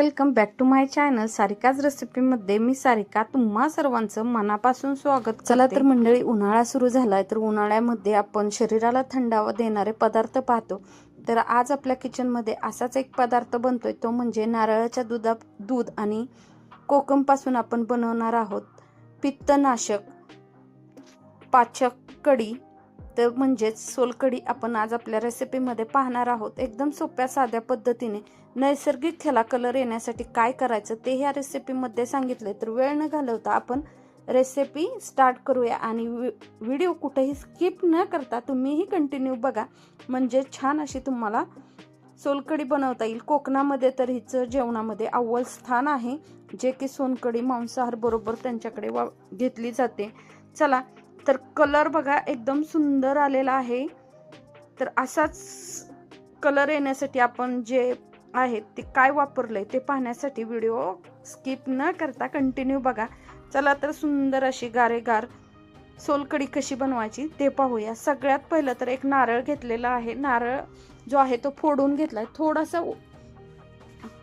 Welcome back to my channel Sarika's रेसिपीमध्ये मी सारिका तुम्हा सर्वांचं मनापासून स्वागत चला तर मंडळी उन्हाळा सुरू झालाय तर उन्हाळ्यामध्ये आपण शरीराला थंडावा देणारे पदार्थ पाहतो. तर आज आपल्या किचनमध्ये असाच एक पदार्थ बनतोय तो म्हणजे नारळाच्या दुधा दूध आणि कोकमपासून आपण बनवणार आहोत पित्तनाशक पाचक कढी तर म्हणजेच सोलकढी आपण आज आपल्या रेसिपीमध्ये पाहणार आहोत. एकदम सोप्या साध्या पद्धतीने नैसर्गिक ह्याला कलर येण्यासाठी काय करायचं ते ह्या रेसिपीमध्ये सांगितले तर वेळ न घालवता आपण रेसिपी स्टार्ट करूया आणि व्हिडिओ कुठेही स्किप न करता तुम्हीही कंटिन्यू बघा. म्हणजे छान अशी तुम्हाला सोलकढी बनवता येईल. कोकणामध्ये तर हिचं जेवणामध्ये अव्वल स्थान आहे. जे की सोनकढी मांसाहार बरोबर त्यांच्याकडे वा घेतली जाते. चला तर कलर बघा एकदम सुंदर आलेला आहे. तर असाच कलर येण्यासाठी आपण जे आहेत ते काय वापरलंय ते पाहण्यासाठी व्हिडिओ स्किप न करता कंटिन्यू बघा. चला तर सुंदर अशी गारेगार सोलकडी कशी बनवायची ते पाहूया. सगळ्यात पहिलं तर एक नारळ घेतलेला आहे. नारळ जो आहे तो फोडून घेतला आहे थोडासा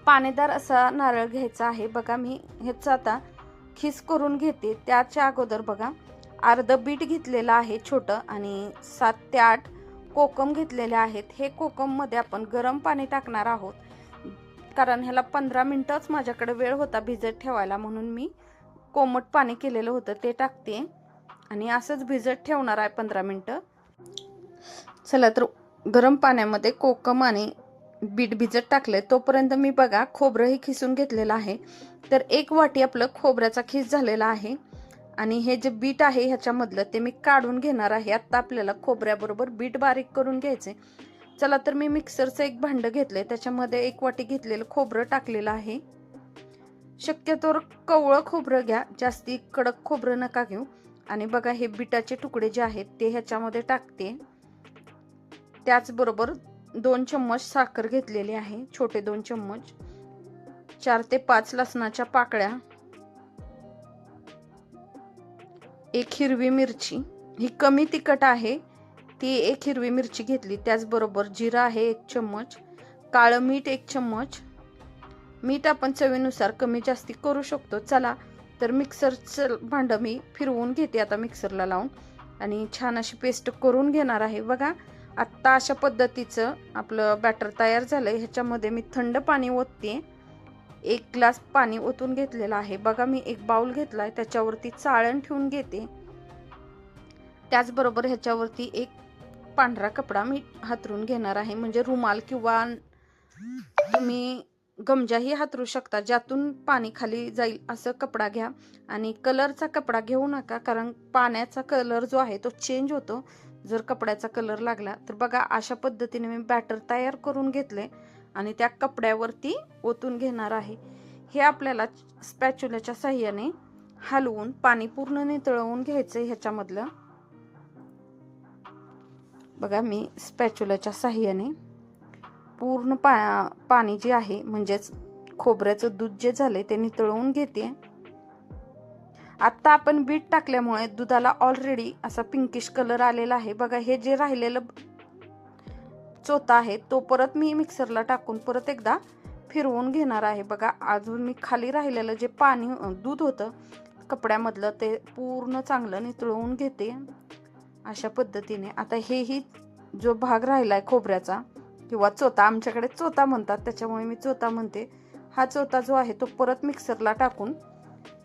पाणीदार असा नारळ घ्यायचा आहे. बघा मी ह्याचा आता खिस करून घेते. त्याच्या अगोदर बघा. अर्ध बीट घेतलेलं आहे छोटं आणि सात ते आठ कोकम घेतलेले आहेत. हे कोकममध्ये आपण गरम पाणी टाकणार आहोत. कारण ह्याला पंधरा मिनटंच माझ्याकडे वेळ होता भिजत ठेवायला म्हणून मी कोमट पाणी केलेलं होतं ते टाकते. आणि असंच भिजत ठेवणार आहे पंधरा मिनटं. चला तर गरम पाण्यामध्ये कोकम आणि बीट भिजत टाकले तोपर्यंत मी बघा खोबरंही खिसून घेतलेलं आहे. तर एक वाटी आपलं खोबऱ्याचा खिस झालेला आहे. आणि हे जे बीट आहे ह्याच्यामधलं ते मी काढून घेणार आहे. आत्ता आपल्याला खोबऱ्याबरोबर बीट बारीक करून घ्यायचे चला तर मी मिक्सरचं एक भांडं घेतलंय. त्याच्यामध्ये एक वाटी घेतलेलं खोबरं टाकलेलं आहे. शक्यतोवर कवळं खोबरं घ्या. जास्ती कडक खोबरं नका घेऊ. आणि बघा हे बिटाचे तुकडे जे आहेत ते ह्याच्यामध्ये टाकते. त्याचबरोबर दोन चम्मच साखर घेतलेली आहे. छोटे दोन चम्मच. चार ते पाच लसणाच्या पाकळ्या. एक हिरवी मिरची. ही कमी तिखट आहे. ती एक हिरवी मिरची घेतली. त्याचबरोबर जिरा आहे एक चम्मच. काळं मीठ एक चम्मच. मीठ आपण चवीनुसार कमी जास्ती करू शकतो. चला तर मिक्सरचं भांडं मी फिरवून घेते आता मिक्सरला लावून. आणि छान अशी पेस्ट करून घेणार आहे. बघा आत्ता अशा पद्धतीचं आपलं बॅटर तयार झालं आहे ह्याच्यामध्ये मी थंड पाणी ओतते एक ग्लास पाणी ओतून घेतलेलं आहे. बघा मी एक बाउल घेतला आहे त्याच्यावरती चाळण ठेवून घेते. त्याचबरोबर ह्याच्यावरती एक पांढरा कपडा मी हातरून घेणार आहे. म्हणजे रुमाल किंवा तुम्ही गमजाही हातरू शकता. ज्यातून पाणी खाली जाईल असं कपडा घ्या. आणि कलरचा कपडा घेऊ नका कारण पाण्याचा कलर जो आहे तो चेंज होतो. जर कपड्याचा कलर लागला तर बघा अशा पद्धतीने मी बॅटर तयार करून घेतले आणि त्या कपड्यावरती ओतून घेणार आहे. हे आपल्याला स्पॅच्युल्याच्या साह्याने हलवून पाणी पूर्ण नितळवून घ्यायचं ह्याच्यामधलं. बघा मी स्पॅच्युलाच्या साह्याने पूर्ण पा पाणी जे आहे म्हणजेच खोबऱ्याचं दूध जे झाले ते नितळवून घेते आत्ता आपण बीट टाकल्यामुळे दुधाला ऑलरेडी असा पिंकिश कलर आलेला आहे. बघा हे जे राहिलेलं चोथा आहे तो परत मी मिक्सरला टाकून परत एकदा फिरवून घेणार आहे. बघा अजून मी खाली राहिलेलं जे पाणी दूध होतं कपड्यामधलं ते पूर्ण चांगलं नितळवून घेते अशा पद्धतीने. आता हेही जो भाग राहिला आहे खोबऱ्याचा किंवा चोता आमच्याकडे चोता म्हणतात त्याच्यामुळे मी चोता म्हणते. हा चोथा जो आहे तो परत मिक्सरला टाकून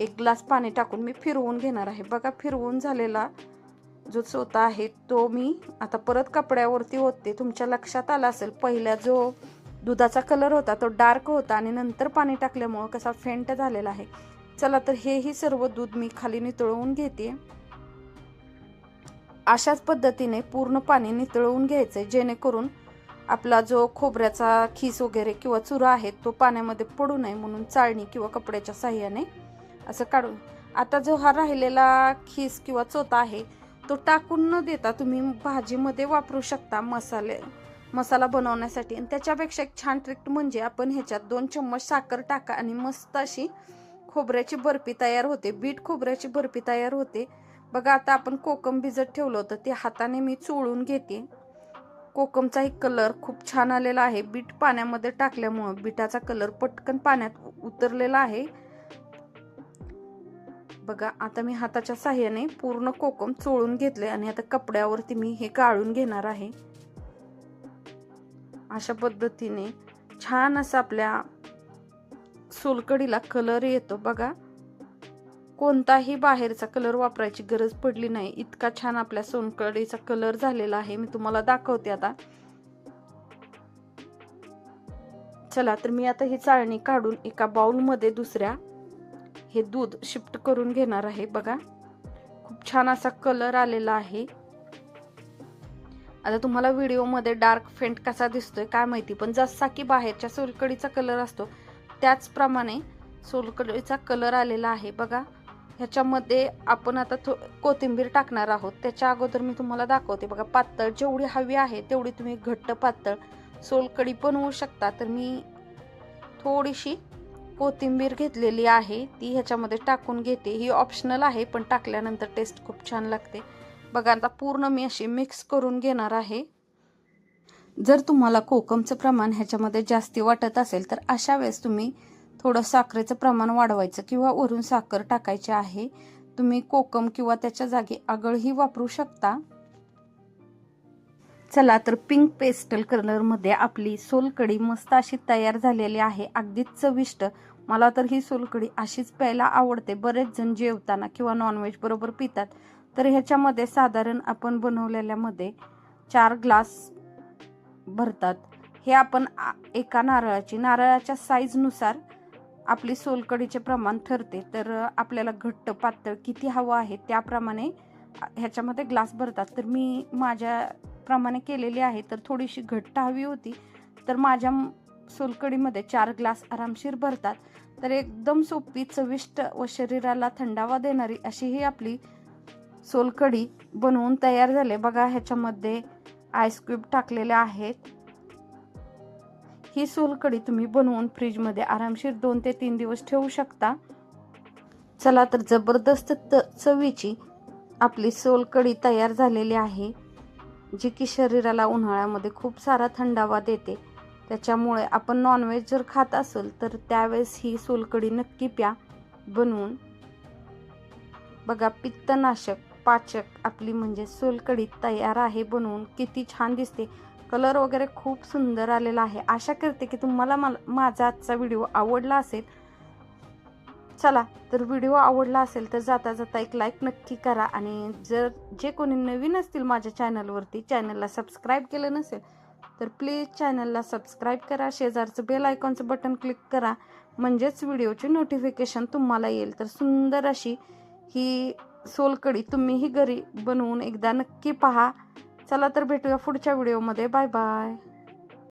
एक ग्लास पाणी टाकून मी फिरवून घेणार आहे. बघा फिरवून झालेला जो चोता आहे तो मी आता परत कपड्यावरती ओतते. तुमच्या लक्षात आला असेल पहिला जो दुधाचा कलर होता तो डार्क होता आणि नंतर पाणी टाकल्यामुळं कसा फेंट झालेला आहे. चला तर हेही सर्व दूध मी खाली नितळवून घेते. अशाच पद्धतीने पूर्ण पाणी नितळवून घ्यायचं जेणेकरून आपला जो खोबऱ्याचा खीस वगैरे किंवा चुरा आहे तो पाण्यामध्ये पडू नये म्हणून चाळणी किंवा कपड्याच्या साह्याने असं काढून. आता जो हा राहिलेला खीस किंवा चोता आहे तो टाकून न देता तुम्ही भाजीमध्ये वापरू शकता मसाले मसाला बनवण्यासाठी. आणि त्याच्यापेक्षा एक छान ट्रिक म्हणजे आपण ह्याच्यात दोन चम्मच साखर टाका आणि मस्त अशी खोबऱ्याची बर्फी तयार होते. बीट खोबऱ्याची बर्फी तयार होते. बघा आता आपण कोकम भिजत ठेवलं होतं ते हाताने मी चोळून घेते. कोकमचाही कलर खूप छान आलेला आहे. बीट पाण्यामध्ये टाकल्यामुळं बीटाचा कलर पटकन पाण्यात उतरलेला आहे. बघा आता मी हाताच्या साह्याने पूर्ण कोकम चोळून घेतले आणि आता कपड्यावरती मी हे गाळून घेणार आहे. अशा पद्धतीने छान असं आपल्या सोलकडीला कलर येतो बघा. कोणताही बाहेरचा कलर वापरायची गरज पडली नाही. इतका छान आपल्या सोनकडीचा कलर झालेला आहे. मी तुम्हाला दाखवते आता. चला तर मी आता ही चाळणी काढून एका बाउलमध्ये दुसऱ्या हे दूध शिफ्ट करून घेणार आहे. बघा खूप छान असा कलर आलेला आहे. आता तुम्हाला व्हिडिओमध्ये डार्क फेंट कसा दिसतोय काय माहिती पण जसा की बाहेरच्या सोलकडीचा कलर असतो त्याचप्रमाणे सोलकडीचा कलर आलेला आहे. बघा ह्याच्यामध्ये आपण आता थो कोथिंबीर टाकणार आहोत. त्याच्या अगोदर मी तुम्हाला दाखवते. बघा पातळ जेवढी हवी आहे तेवढी तुम्ही घट्ट पातळ सोलकडी बनवू शकता. तर मी थोडीशी कोथिंबीर घेतलेली आहे ती ह्याच्यामध्ये टाकून घेते. ही ऑप्शनल आहे पण टाकल्यानंतर टेस्ट खूप छान लागते. बघा आता पूर्ण मी अशी मिक्स करून घेणार आहे. जर तुम्हाला कोकमचं प्रमाण ह्याच्यामध्ये जास्ती वाटत असेल तर अशा वेळेस तुम्ही थोडं साखरेचं प्रमाण वाढवायचं किंवा वरून साखर टाकायची आहे. तुम्ही कोकम किंवा त्याच्या जागी आगळही वापरू शकता. चला तर पिंक पेस्टल कलरमध्ये आपली सोलकडी मस्त अशी तयार झालेली आहे. अगदीच चविष्ट. मला तर ही सोलकडी अशीच प्यायला आवडते. बरेच जण जेवताना किंवा नॉनव्हेज बरोबर पितात. तर ह्याच्यामध्ये साधारण आपण बनवलेल्यामध्ये चार ग्लास भरतात. हे आपण एका नारळाची नारळाच्या साईजनुसार आपली सोलकडीचे प्रमाण ठरते. तर आपल्याला घट्ट पातळ किती हवं आहे त्याप्रमाणे ह्याच्यामध्ये ग्लास भरतात. तर मी माझ्या प्रमाणे केलेली आहे. तर थोडीशी घट्ट हवी होती. तर माझ्या सोलकडीमध्ये चार ग्लास आरामशीर भरतात. तर एकदम सोपी चविष्ट व शरीराला थंडावा देणारी अशी ही आपली सोलकडी बनवून तयार झाले. बघा ह्याच्यामध्ये आईस्क्यूब टाकलेले आहेत. ही सोलकडी तुम्ही बनवून फ्रीजमध्ये आरामशीर दोन ते तीन दिवस ठेवू शकता. चला तर जबरदस्त त चवीची आपली सोलकडी तयार झालेली आहे. जी की शरीराला उन्हाळ्यामध्ये खूप सारा थंडावा देते. त्याच्यामुळे आपण नॉनव्हेज जर खात असेल तर त्यावेळेस ही सोलकडी नक्की प्या. बनवून बघा पित्तनाशक पाचक आपली म्हणजे सोलकडी तयार आहे बनवून. किती छान दिसते. कलर वगैरे खूप सुंदर आलेला आहे. आशा करते की तुम्हाला मला माझा आजचा व्हिडिओ आवडला असेल. चला तर व्हिडिओ आवडला असेल तर जाता जाता एक लाईक नक्की करा आणि जर जे कोणी नवीन असतील माझ्या चॅनलवरती चॅनलला सबस्क्राईब केलं नसेल तर प्लीज चॅनलला सबस्क्राईब करा. शेजारचं बेल आयकॉनचं बटन क्लिक करा. म्हणजेच व्हिडिओचे नोटिफिकेशन तुम्हाला येईल. तर सुंदर अशी ही सोलकडी तुम्हीही घरी बनवून एकदा नक्की पहा. चला तर भेटूया पुढच्या व्हिडिओमध्ये बाय बाय